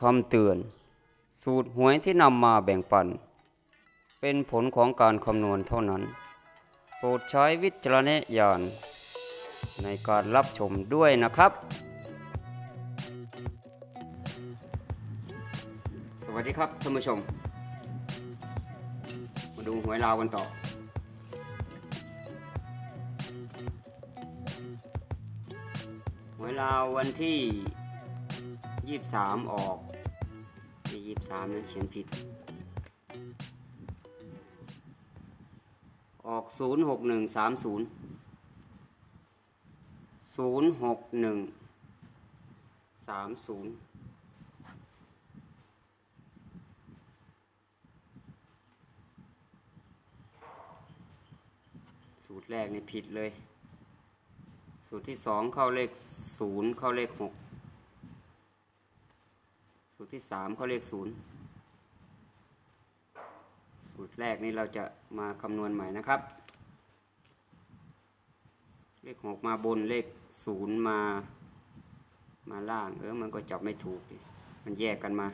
คำเตือน สูตรหวยที่นำมาแบ่งปัน เป็นผลของการคำนวณเท่านั้น โปรดใช้วิจารณญาณในการรับชมด้วยนะครับ สวัสดีครับท่านผู้ชม มาดูหวยลาวกันต่อหวยลาววันที่ 23 ออก ที่23นะเขียนผิด ออก06130 06130สูตรแรกนี่ผิดเลย สูตรที่สองเข้าเลขศูนย์เข้าเลขหก ตรที่สามเขาเลขศูนย์สูตรแรกนี่เราจะมาคำนวณใหม่นะครับ เลขหกมาบนเลขศูนย์มามาล่างเออมันก็จับไม่ถูกดิมันแยกกันมา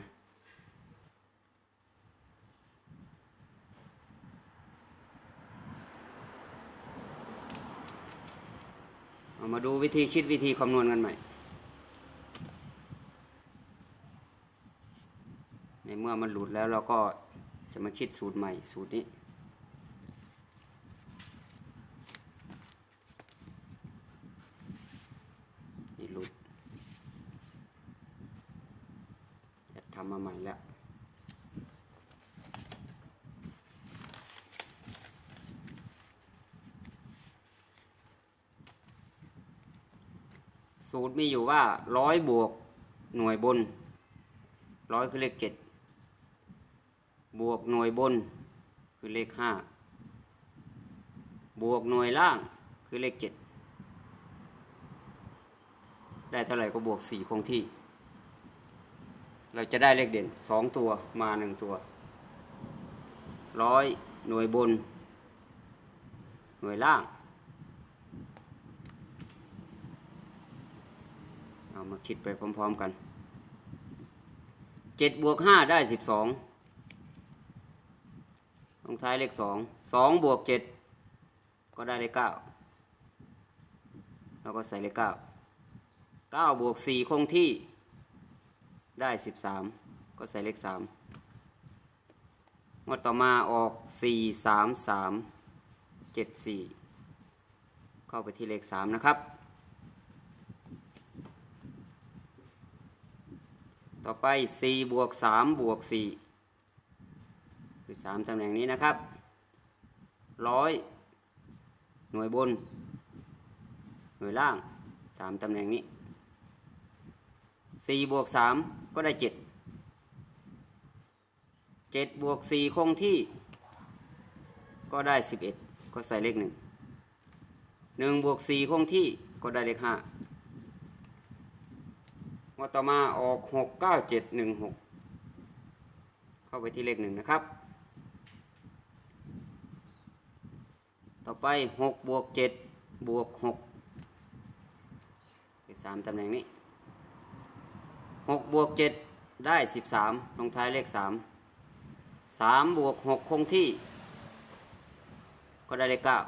เอามาดูวิธีคิดวิธีคำนวณกันใหม่ ในเมื่อมันหลุดแล้วเราก็จะมาคิดสูตรใหม่สูตรนี้นี่หลุดจะทำมาใหม่แล้วสูตรมีอยู่ว่าร้อยบวกหน่วยบนร้อยคือเลขเจ็ด บวกหน่วยบน คือเลขห้าบวกหน่วยล่างคือเลขเจ็ดได้เท่าไหร่ก็บวกสี่คงที่ เราจะได้เลขเด่นสองตัวมาหนึ่งตัวร้อยหน่วยบน หน่วยล่าง เอามาคิดไปพร้อมๆกันเจ็ดบวกห้าได้สิบสอง งท้ายเลขสองสองบวกเจ็ดก็ได้เลขเก้าแล้วก็ใส่เลขเก้าเก้าบวกสี่คงที่ได้สิบสามก็ใส่เลขสามงวดต่อมาออกสี่สามสามเจ็ดสี่เข้าไปที่เลขสามนะครับ ต่อไป4บวก3บวก4 คือ3ตำแหน่งนี้นะครับร้อยหน่วยบน หน่วยล่าง3ตำแหน่งนี้4บวก3ก็ได้7 7บวก4คงที่ ก็ได้11ก็ใส่เลข1 1บวก4คงที่ก็ได้เลข5งวดต่อมาออกหกเก้าเจ็ดหนึ่งหกเข้าไปที่เลขหนึ่งนะครับ ต่อไปหกบวกเจ็ดบวกหกคือสามตำแหน่งนี้หกบวกเจ็ดได้สิบสามลงท้ายเลขสามสามบวกหกคงที่ ก็ได้เลขเก้า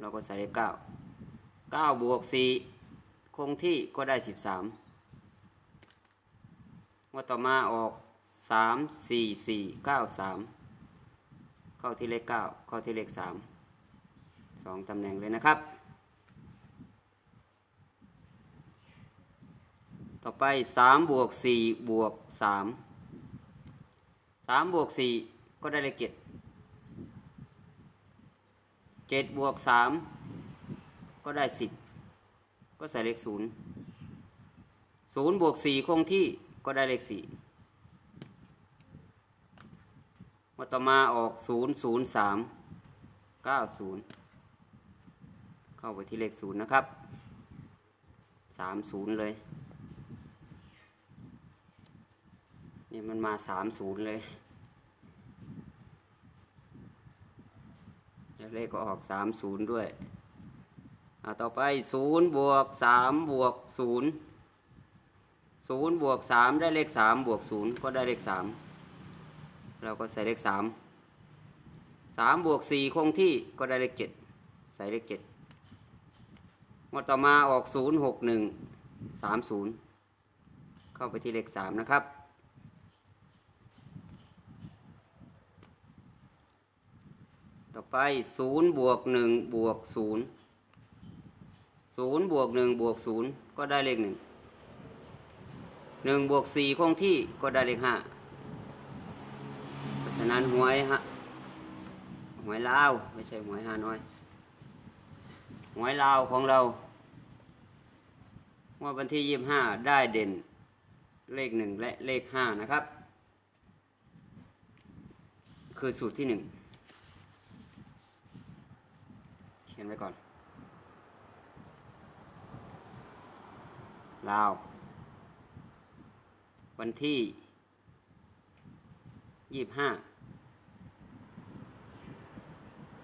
เราก็ใส่เลขเก้าเก้าบวกสี่คงที่ก็ได้สิบสามว่าต่อมาออกสามสี่สี่เก้าสามเข้าที่เลขเก้าเข้าที่เลขสาม สองตำแหน่งเลยนะครับ ต่อไปสามบวกสี่บวกสามสามบวกสี่ก็ได้เลขเจ็ดเจ็ดบวกสามก็ได้สิบก็ใส่เลขศูนย์ศูนย์บวกสี่คงที่ก็ได้เลขสี่มาต่อมาออกศูนย์ศูนย์สาม เข้าไปที่เลขศูนย์นะครับสามศูนย์เลยนี่มันมาสามศูนย์เลยแล้วเลขก็ออกสามศูนย์ด้วยอ่าต่อไปศูนย์บวกสามบวกศูนย์ศูนย์บวกสามได้เลขสามบวกศูนย์ก็ได้เลขสามเราก็ใส่เลขสามสามบวกสี่คงที่ก็ได้เลขเจ็ดใส่เลขเจ็ด งวดต่อมาออกศูนย์หกหนึ่งสามศูนย์เข้าไปที่เลขสามนะครับ ต่อไปศูนย์บวกหนึ่งบวกศูนย์ศูนย์บวกหนึ่งบวกศูนย์ก็ได้เลขหนึ่งหนึ่งบวกสี่คงที่ก็ได้เลขห้าเพราะฉะนั้นหวยฮะหวยลาว ไม่ใช่หวยฮาน้อย หวยลาวของเราว่าวันที่ยี่บห้าได้เด่น เลขหนึ่งและเลขห้านะครับ คือสูตรที่หนึ่งเขียนไว้ก่อน ลาว วันที่ยี่ห้า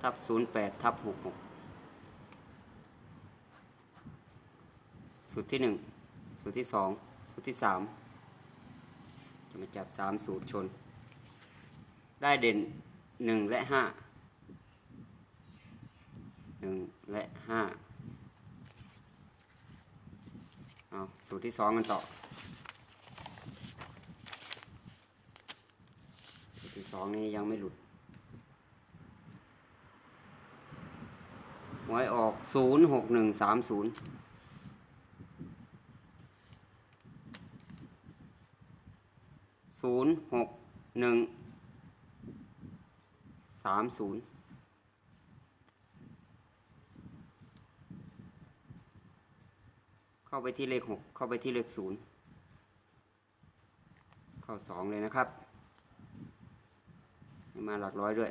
ทับศูนย์แปดทับหกหก สูตรที่หนึ่งสูตรที่สองสูตรที่สามจะมาจับสามสูตรชน ได้เด่นหนึ่งและห้าหนึ่งและห้าเอาสูตรที่สองกันต่อสูตรที่สองนี้ยังไม่หลุดหวยออก 06 1 3 0 ศูนย์หกหนึ่งสามศูนย์เข้าไปที่เลขหกเข้าไปที่เลขศูนย์เข้าสองเลยนะครับ มาหลักร้อยด้วย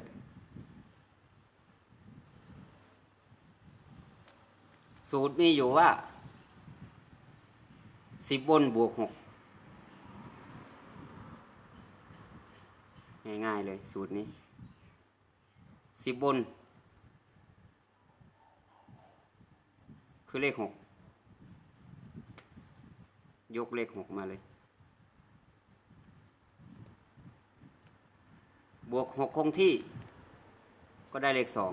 สูตรมีอยู่ว่าสิบบนบวกหก ง่ายๆเลยสูตรนี้สิบบน คือเลขหกยกเลขหกมาเลย บวกหกคงที่ ก็ได้เลขสอง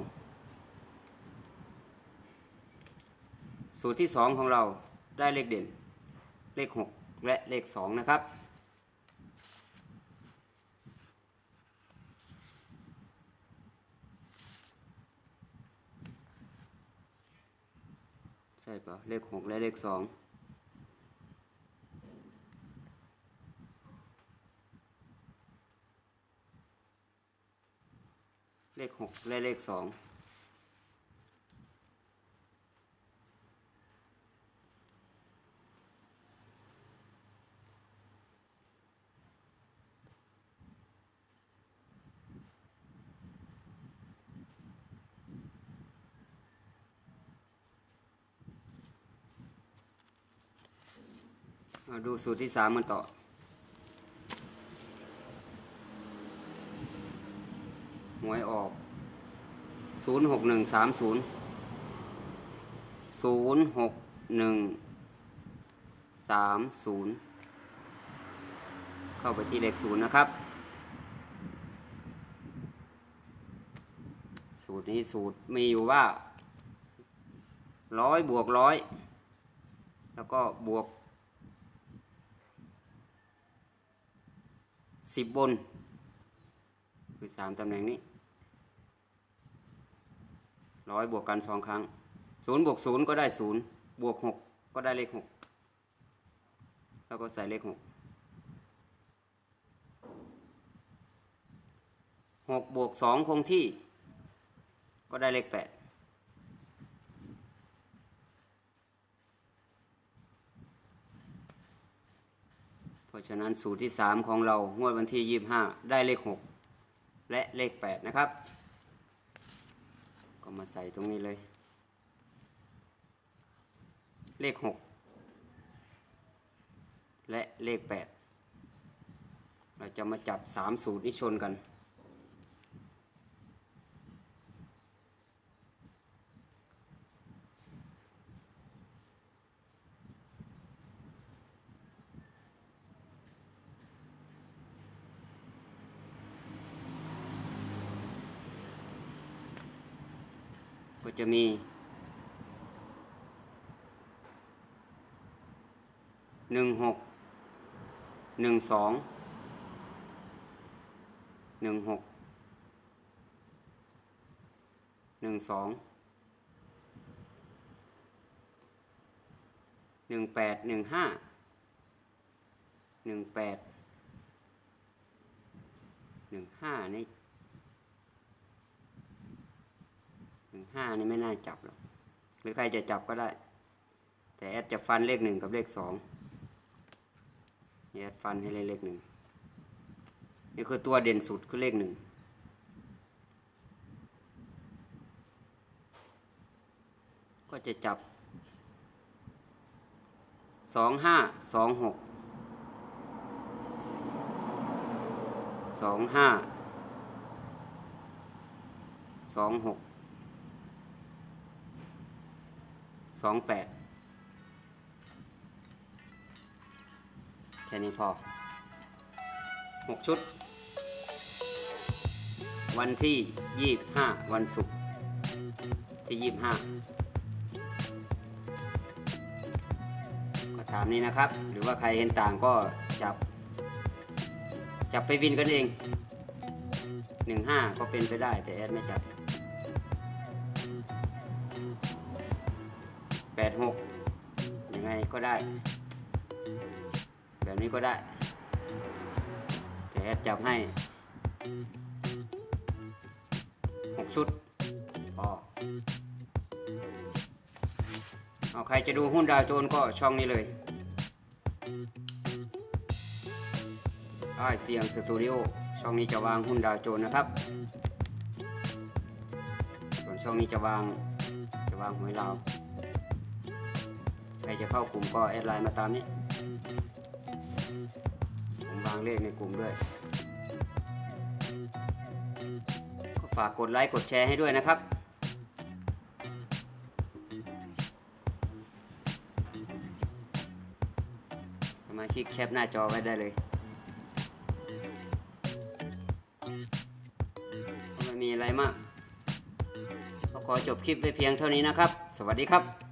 สูตรที่สองของเราได้เลขเด่น เลขหกและเลขสองนะครับ ช่ปะเลขหกและเลขสองเลขหกและเลขสอง ดูสูตรที่สามกันต่อ หวยออกศูนย์หกหนึ่งสามศูนย์ศูนย์หกหนึ่งสามศูนย์เข้าไปที่เลขศูนย์นะครับ สูตรนี้สูตรมีอยู่ว่าร้อยบวกร้อยแล้วก็บวก สิบบน คือสามตำแหน่งนี้ร้อยบวกกันสองครั้งศูนย์บวกศูนย์ก็ได้ศูนย์บวกหกก็ได้เลขหกแล้วก็ใส่เลขหกหกบวกสองคงที่ ก็ได้เลขแปด ราะฉะนั้นสูตรที่สามของเรางวดวันที่ยี่ห้าได้เลขหกและเลขแปดนะครับ ก็มาใส่ตรงนี้เลย เลขหกและเลขแปดเราจะมาจับสามสูตรนี้ชนกัน ก็จะมี หนึ่งหก หนึ่งสอง หนึ่งหก หนึ่งสอง หนึ่งแปด หนึ่งห้า หนึ่งแปด หนึ่งห้านี่ หนึ่งห้านี่ไม่น่าจับหรอกหรือใครจะจับก็ได้ แต่แอดจะฟันเลขหนึ่งกับเลขสองแอดฟันให้เลขเลขหนึ่งนี่คือตัวเด่นสุดคือเลขหนึ่งก็จะจับสองห้าสองหกสองห้าสองหก สองแปดแค่นี้พอหกชุด วันที่ยี่ห้าวันศุกร์ที่ยี่ห้าก็ตามนี้นะครับ หรือว่าใครเห็นต่างก็จับ จับไปวินกันเองหนึ่งห้าก็เป็นไปได้แต่แอดไม่จับ ปดหกยังไงก็ได้ แบบนี้ก็ได้ แต่แอดจับให้หกชุดพอเอาใครจะดูหุ้นดาวโจนก็ช่องนี้เลยไอเสียงสตูดิโอช่องนี้จะวางหุ้นดาวโจนนะครับ ส่วนช่องนี้จะวางจะวางหวยลาว ใครจะเข้ากลุ่มก็แอดไลน์มาตามนี้ ผมวางเลขในกลุ่มด้วย ก็ฝากกดไลค์กดแชร์ให้ด้วยนะครับ สมาชิกแคปหน้าจอไว้ได้เลยไม่มีอะไรมากก็ขอจบคลิปไปเพียงเท่านี้นะครับ สวัสดีครับ